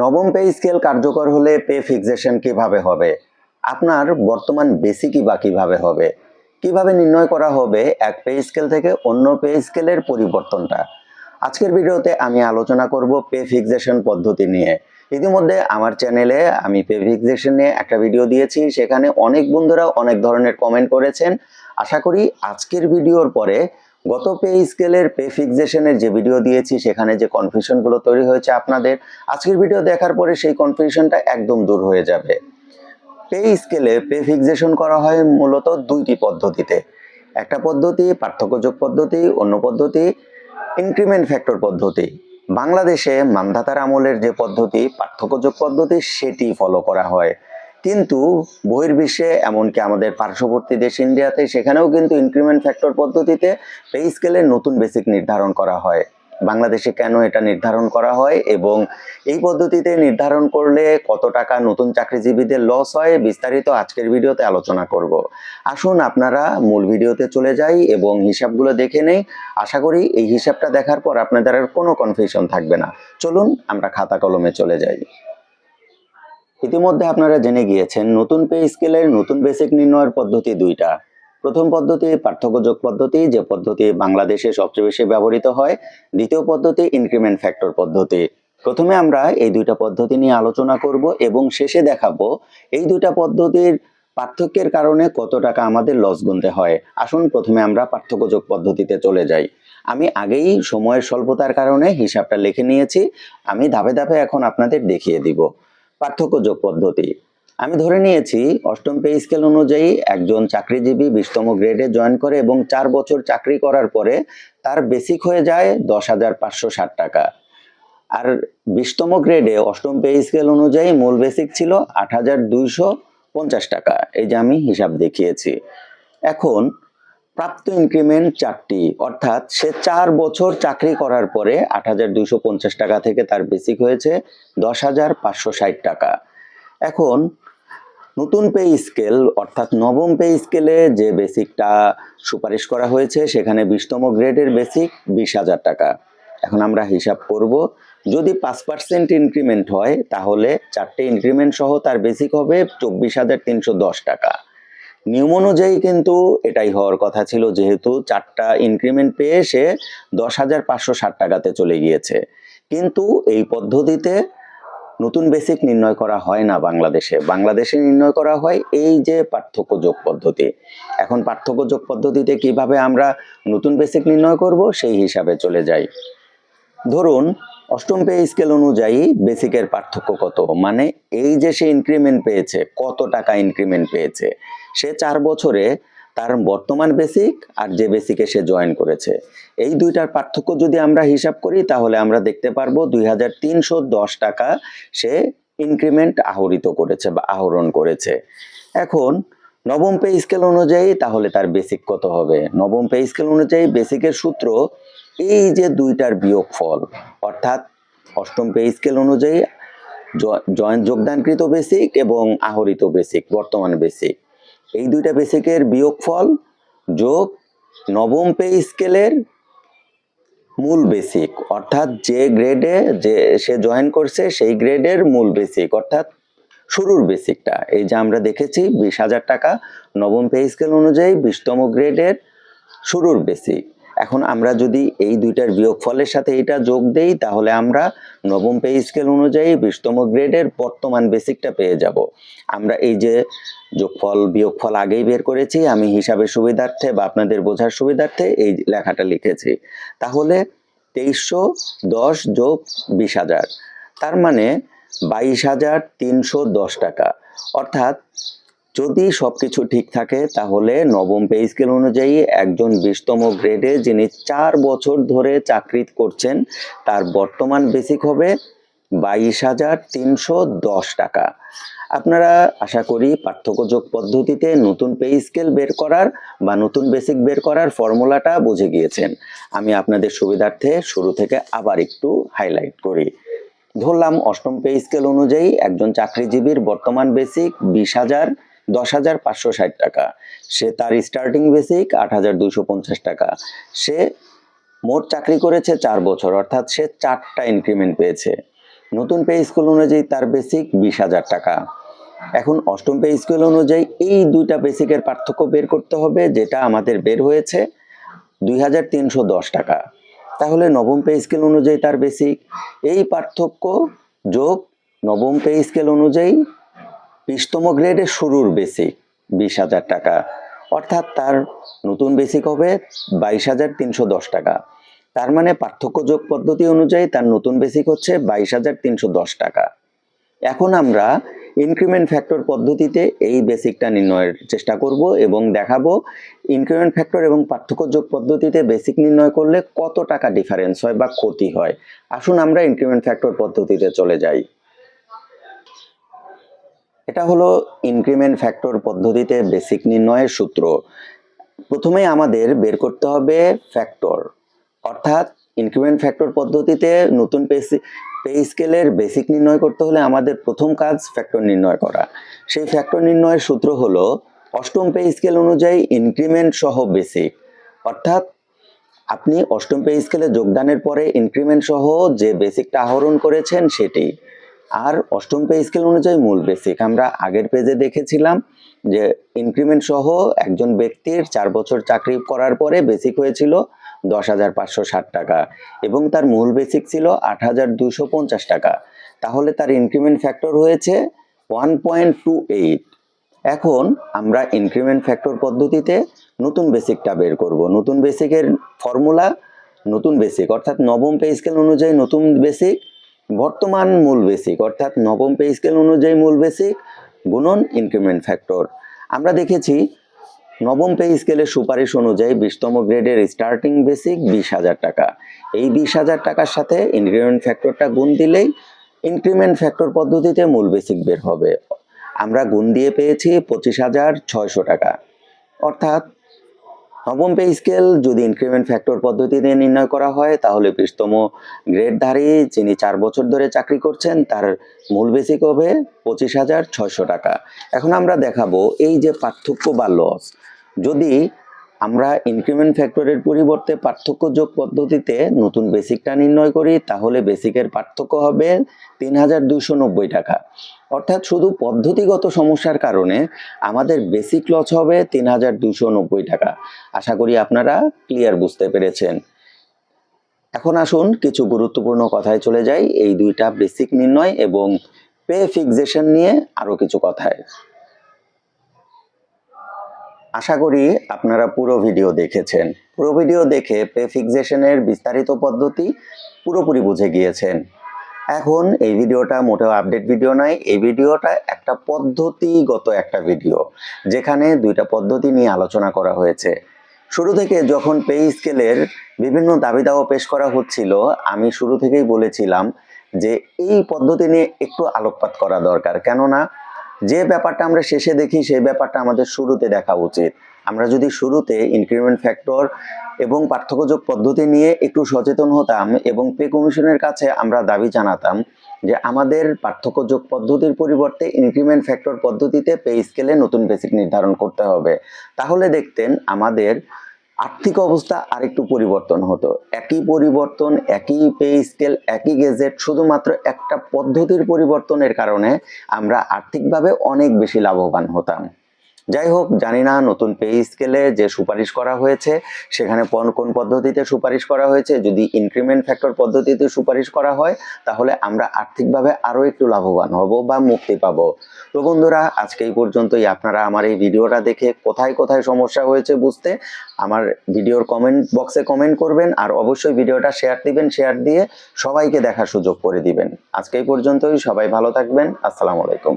নবম pay scale কার্যকর হলে পে ফিক্সেশন কীভাবে হবে? আপনার বর্তমান বেসিকই বা কীভাবে হবে? কীভাবে নির্ণয় করা হবে এক পে স্কেল থেকে অন্য পে স্কেলের পরিবর্তনটা? আজকের ভিডিওতে আমি আলোচনা করব পে ফিক্সেশন পদ্ধতি নিয়ে। ইতিমধ্যে আমার চ্যানেলে আমি পে ফিক্সেশন নিয়ে একটা ভিডিও দিয়েছি, সেখানে অনেক বন্ধুরা অনেক ধরনের কমেন্ট করেছেন। আশা করি আজকের ভিডিওর পরে গত পে স্কেলের পে ফিক্সেশনের যে ভিডিও দিয়েছি, সেখানে যে কনফিউশনগুলো তৈরি হয়েছে আপনাদের, আজকের ভিডিও দেখার পরে সেই কনফিউশনটা একদম দূর হয়ে যাবে। পে স্কেলে পে ফিক্সেশন করা হয় মূলত দুইটি পদ্ধতিতে। একটা পদ্ধতি, পার্থক্যযোগ পদ্ধতি, অন্য পদ্ধতি, ইনক্রিমেন্ট ফ্যাক্টর পদ্ধতি। বাংলাদেশে মান্ধাতার আমলের যে পদ্ধতি, পার্থক্যযোগ পদ্ধতি, সেটি ফলো করা হয়। কিন্তু বহির্বিশ্বে, এমনকি আমাদের পার্শ্ববর্তী দেশ ইন্ডিয়াতে, সেখানেও কিন্তু ইনক্রিমেন্ট ফ্যাক্টর পদ্ধতিতে পে স্কেলের নতুন বেসিক নির্ধারণ করা হয়। বাংলাদেশে কেন এটা নির্ধারণ করা হয় এবং এই পদ্ধতিতে নির্ধারণ করলে কত টাকা নতুন চাকরিজীবীদের লস হয়, বিস্তারিত আজকের ভিডিওতে আলোচনা করব। আসুন আপনারা মূল ভিডিওতে চলে যাই এবং হিসাবগুলো দেখে নেই। আশা করি এই হিসাবটা দেখার পর আপনাদের আর কোনো কনফিউশন থাকবে না। চলুন, আমরা খাতা কলমে চলে যাই। ইতিমধ্যে আপনারা জেনে গিয়েছেন, নতুন পে স্কেলের নতুন বেসিক নির্ণয়ের পদ্ধতি দুইটা। প্রথম পদ্ধতি পার্থক্যযোগ পদ্ধতি, যে পদ্ধতি বাংলাদেশে সবচেয়ে বেশি ব্যবহৃত হয়। দ্বিতীয় পদ্ধতি ইনক্রিমেন্ট ফ্যাক্টর পদ্ধতি। প্রথমে আমরা এই দুইটা পদ্ধতি নিয়ে আলোচনা করব এবং শেষে দেখাবো এই দুইটা পদ্ধতির পার্থক্যের কারণে কত টাকা আমাদের লস গুনতে হয়। আসুন প্রথমে আমরা পার্থক্যযোগ পদ্ধতিতে চলে যাই। আমি আগেই সময়ের স্বল্পতার কারণে হিসাবটা লিখে নিয়েছি। আমি ধাপে ধাপে এখন আপনাদের দেখিয়ে দিব। পার্থক্যযোগ পদ্ধতি। আমি ধরে নিয়েছি, অষ্টম পে স্কেল অনুযায়ী একজন চাকরিজীবী বিশতম গ্রেডে জয়েন করে এবং চার বছর চাকরি করার পরে তার বেসিক হয়ে যায় দশ হাজার পাঁচশো ষাট টাকা। আর বিশতম গ্রেডে অষ্টম পে স্কেল অনুযায়ী মূল বেসিক ছিল আট হাজার দুইশো পঞ্চাশ টাকা। এই যে আমি হিসাব দেখিয়েছি। এখন প্রাপ্ত ইনক্রিমেন্ট চারটি। অর্থাৎ সে চার বছর চাকরি করার পরে আট হাজার দুইশো পঞ্চাশ টাকা থেকে তার বেসিক হয়েছে দশ টাকা। এখন নতুন পে স্কেল অর্থাৎ নবম পে স্কেলে যে বেসিকটা সুপারিশ করা হয়েছে, সেখানে বিশতম গ্রেডের বেসিক বিশ হাজার টাকা। এখন আমরা হিসাব করব, যদি পাঁচ পার্সেন্ট ইনক্রিমেন্ট হয়, তাহলে চারটে ইনক্রিমেন্ট সহ তার বেসিক হবে চব্বিশ হাজার তিনশো দশ টাকা। নিয়ম অনুযায়ী কিন্তু এটাই হওয়ার কথা ছিল, যেহেতু চারটা ইনক্রিমেন্ট পেয়ে সে দশ হাজার পাঁচশো ষাট টাকাতে চলে গিয়েছে। কিন্তু এই পদ্ধতিতে নতুন বেসিক নির্ণয় করা হয় না বাংলাদেশে। বাংলাদেশে নির্ণয় করা হয় এই যে পার্থক্য যোগ পদ্ধতি। এখন পার্থক্য যোগ পদ্ধতিতে কীভাবে আমরা নতুন বেসিক নির্ণয় করব, সেই হিসাবে চলে যাই। ধরুন, অষ্টম পে স্কেল অনুযায়ী বেসিকের পার্থক্য কত? মানে এই যে সে ইনক্রিমেন্ট পেয়েছে, কত টাকা ইনক্রিমেন্ট পেয়েছে? সে চার বছরে তার বর্তমান বেসিক আর যে বেসিকে সে জয়েন করেছে। এই দুইটার পার্থক্য যদি আমরা হিসাব করি, তাহলে আমরা দেখতে পারব দুই হাজার তিনশো দশ টাকা সে ইনক্রিমেন্ট আহরিত করেছে বা আহরণ করেছে। এখন, নবম পে স্কেল অনুযায়ী তাহলে তার বেসিক কত হবে? নবম পে স্কেল অনুযায়ী বেসিকের সূত্র এই যে দুইটার বিয়োগ ফল অর্থাৎ অষ্টম পে স্কেল অনুযায়ী জয়েন যোগদানকৃত বেসিক এবং আহরিত বেসিক বর্তমান বেসিক এই দুইটা বেসিকের বিয়োগফল যোগ নবম পে স্কেলের মূল বেসিক অর্থাৎ যে গ্রেডে যে সে জয়েন করছে সেই গ্রেডের মূল বেসিক অর্থাৎ শুরুর বেসিকটা এই যে আমরা দেখেছি বিশ হাজার টাকা নবম পে স্কেল অনুযায়ী বিশতম গ্রেডের শুরুর বেসিক এখন আমরা যদি এই দুইটার বিয়োগফলের সাথে এটা যোগ দেই, তাহলে আমরা নবম পে স্কেল অনুযায়ী বিশতম গ্রেডের বর্তমান বেসিকটা পেয়ে যাব। আমরা এই যে যোগফল, বিয়োগফল আগেই বের করেছি, আমি হিসাবের সুবিধার্থে বা আপনাদের বোঝার সুবিধার্থে এই লেখাটা লিখেছি। তাহলে তেইশশো দশ যোগ বিশ হাজার, তার মানে বাইশ হাজার তিনশো দশ টাকা। অর্থাৎ যদি সবকিছু ঠিক থাকে, তাহলে নবম পে স্কেল অনুযায়ী একজন বিশতম গ্রেডে যিনি চার বছর ধরে চাকরি করছেন, তার বর্তমান বেসিক হবে বাইশ হাজার তিনশো দশ টাকা। আপনারা আশা করি পার্থক্যযোগ পদ্ধতিতে নতুন পে স্কেল বের করার বা নতুন বেসিক বের করার ফর্মুলাটা বুঝে গিয়েছেন। আমি আপনাদের সুবিধার্থে শুরু থেকে আবার একটু হাইলাইট করি। ধরলাম অষ্টম পে স্কেল অনুযায়ী একজন চাকরিজীবীর বর্তমান বেসিক বিশ হাজার দশ হাজার পাঁচশো ষাট টাকা। সে তার স্টার্টিং বেসিক আট হাজার দুইশো পঞ্চাশ টাকা। সে মোট চাকরি করেছে চার বছর, অর্থাৎ সে চারটা ইনক্রিমেন্ট পেয়েছে। নতুন পে স্কেল অনুযায়ী তার বেসিক বিশ হাজার টাকা। এখন অষ্টম পে স্কেল অনুযায়ী এই দুইটা বেসিকের পার্থক্য বের করতে হবে, যেটা আমাদের বের হয়েছে দুই হাজার তিনশো দশ টাকা। তাহলে নবম পে স্কেল অনুযায়ী তার বেসিক এই পার্থক্য যোগ নবম পে স্কেল অনুযায়ী বিশতম গ্রেডের শুরুর বেসিক বিশ হাজার টাকা। অর্থাৎ তার নতুন বেসিক হবে বাইশ হাজার তিনশো দশ টাকা। তার মানে পার্থক্য যোগ পদ্ধতি অনুযায়ী তার নতুন বেসিক হচ্ছে বাইশ হাজার তিনশো দশ টাকা। এখন আমরা ইনক্রিমেন্ট ফ্যাক্টর পদ্ধতিতে এই বেসিকটা নির্ণয়ের চেষ্টা করব এবং দেখাবো ইনক্রিমেন্ট ফ্যাক্টর এবং পার্থক্য যোগ পদ্ধতিতে বেসিক নির্ণয় করলে কত টাকা ডিফারেন্স হয় বা ক্ষতি হয়। আসুন আমরা ইনক্রিমেন্ট ফ্যাক্টর পদ্ধতিতে চলে যাই। এটা হলো ইনক্রিমেন্ট ফ্যাক্টর পদ্ধতিতে বেসিক নির্ণয়ের সূত্র। প্রথমে আমাদের বের করতে হবে ফ্যাক্টর অর্থাৎ ইনক্রিমেন্ট ফ্যাক্টর পদ্ধতিতে নতুন পে স্কেলের বেসিক নির্ণয় করতে হলে আমাদের প্রথম কাজ ফ্যাক্টর নির্ণয় করা। সেই ফ্যাক্টর নির্ণয়ের সূত্র হলো অষ্টম পে স্কেল অনুযায়ী ইনক্রিমেন্ট সহ বেসিক অর্থাৎ আপনি অষ্টম পে স্কেলে যোগদানের পরে ইনক্রিমেন্ট সহ যে বেসিকটা আহরণ করেছেন সেটি। আর অষ্টম পে স্কেল অনুযায়ী মূল বেসিক আমরা আগের পেজে দেখেছিলাম যে ইনক্রিমেন্ট সহ একজন ব্যক্তির চার বছর চাকরি করার পরে বেসিক হয়েছিল দশ হাজার পাঁচশো ষাট টাকা এবং তার মূল বেসিক ছিল আট হাজার দুইশো পঞ্চাশ টাকা। তাহলে তার ইনক্রিমেন্ট ফ্যাক্টর হয়েছে ওয়ান পয়েন্ট টু এইট এখন আমরা ইনক্রিমেন্ট ফ্যাক্টর পদ্ধতিতে নতুন বেসিকটা বের করব। নতুন বেসিকের ফর্মুলা নতুন বেসিক অর্থাৎ নবম পে স্কেল অনুযায়ী নতুন বেসিক বর্তমান মূল বেসিক অর্থাৎ নবম পে স্কেল অনুযায়ী মূল বেসিক গুণন ইনক্রিমেন্ট ফ্যাক্টর আমরা দেখেছি নবম পে স্কেলের সুপারিশ অনুযায়ী বিশতম গ্রেডের স্টার্টিং বেসিক বিশ হাজার টাকা। এই বিশ হাজার টাকার সাথে ইনক্রিমেন্ট ফ্যাক্টরটা গুণ দিলেই ইনক্রিমেন্ট ফ্যাক্টর পদ্ধতিতে মূল বেসিক বের হবে। আমরা গুণ দিয়ে পেয়েছি পঁচিশ হাজার ছয়শো টাকা। অর্থাৎ নবম পে স্কেল, যদি ইনক্রিমেন্ট ফ্যাক্টর পদ্ধতিতে নির্ণয় করা হয়, তাহলে বিশতম গ্রেডধারী যিনি চার বছর ধরে চাকরি করছেন, তার মূল বেসিক হবে পঁচিশ হাজার ছয়শো টাকা। এখন আমরা দেখাবো এই যে পার্থক্য বা লস যদি আমরা ইনক্রিমেন্ট ফ্যাক্টরের পরিবর্তে পার্থক্য যোগ পদ্ধতিতে নতুন বেসিকটা নির্ণয় করি, তাহলে বেসিকের পার্থক্য হবে তিন হাজার দুইশো নব্বই টাকা। অর্থাৎ শুধু পদ্ধতিগত সমস্যার কারণে আমাদের বেসিক লস হবে তিন হাজার দুইশো নব্বই টাকা। আশা করি আপনারা ক্লিয়ার বুঝতে পেরেছেন। এখন আসুন কিছু গুরুত্বপূর্ণ কথায় চলে যাই। এই দুইটা বেসিক নির্ণয় এবং পে ফিক্সেশন নিয়ে আরও কিছু কথায়। আশা করি আপনারা পুরো ভিডিও দেখেছেন। পুরো ভিডিও দেখে পে ফিক্সেশনের বিস্তারিত পদ্ধতি পুরোপুরি বুঝে গিয়েছেন। এখন এই ভিডিওটা মোটেও আপডেট ভিডিও নয়, এই ভিডিওটা একটা পদ্ধতিগত একটা ভিডিও যেখানে দুইটা পদ্ধতি নিয়ে আলোচনা করা হয়েছে। শুরু থেকে যখন পে স্কেলের বিভিন্ন দাবি দাওয়া পেশ করা হচ্ছিল, আমি শুরু থেকেই বলেছিলাম যে এই পদ্ধতি নিয়ে একটু আলোকপাত করা দরকার। কেননা যে ব্যাপারটা আমরা শেষে দেখি, সেই ব্যাপারটা আমাদের শুরুতে দেখা উচিত। আমরা যদি শুরুতে ইনক্রিমেন্ট ফ্যাক্টর এবং পার্থক্যযোগ পদ্ধতি নিয়ে একটু সচেতন হতাম এবং পে কমিশনের কাছে আমরা দাবি জানাতাম যে আমাদের পার্থক্যযোগ পদ্ধতির পরিবর্তে ইনক্রিমেন্ট ফ্যাক্টর পদ্ধতিতে পে স্কেলে নতুন বেসিক নির্ধারণ করতে হবে। তাহলে দেখতেন আমাদের আর্থিক অবস্থা আরেকটু পরিবর্তন হতো। একই পরিবর্তন, একই পে স্কেল, একই গেজেট, শুধুমাত্র একটা পদ্ধতির পরিবর্তনের কারণে আমরা আর্থিকভাবে অনেক বেশি লাভবান হতাম। যাই হোক, জানি না নতুন পে স্কেলে যে সুপারিশ করা হয়েছে, সেখানে কোন কোন পদ্ধতিতে সুপারিশ করা হয়েছে, যদি ইনক্রিমেন্ট ফ্যাক্টর পদ্ধতিতে সুপারিশ করা হয়, তাহলে আমরা আর্থিকভাবে আরও একটু লাভবান হব বা মুক্তি পাব। তো বন্ধুরা, আজকে এই পর্যন্তই। আপনারা আমার এই ভিডিওটা দেখে কোথায় কোথায় সমস্যা হয়েছে বুঝতে আমার ভিডিওর কমেন্ট বক্সে কমেন্ট করবেন, আর অবশ্যই ভিডিওটা শেয়ার দিবেন শেয়ার দিয়ে সবাইকে দেখার সুযোগ করে দিবেন। আজকে এই পর্যন্তই। সবাই ভালো থাকবেন। আসসালামু আলাইকুম।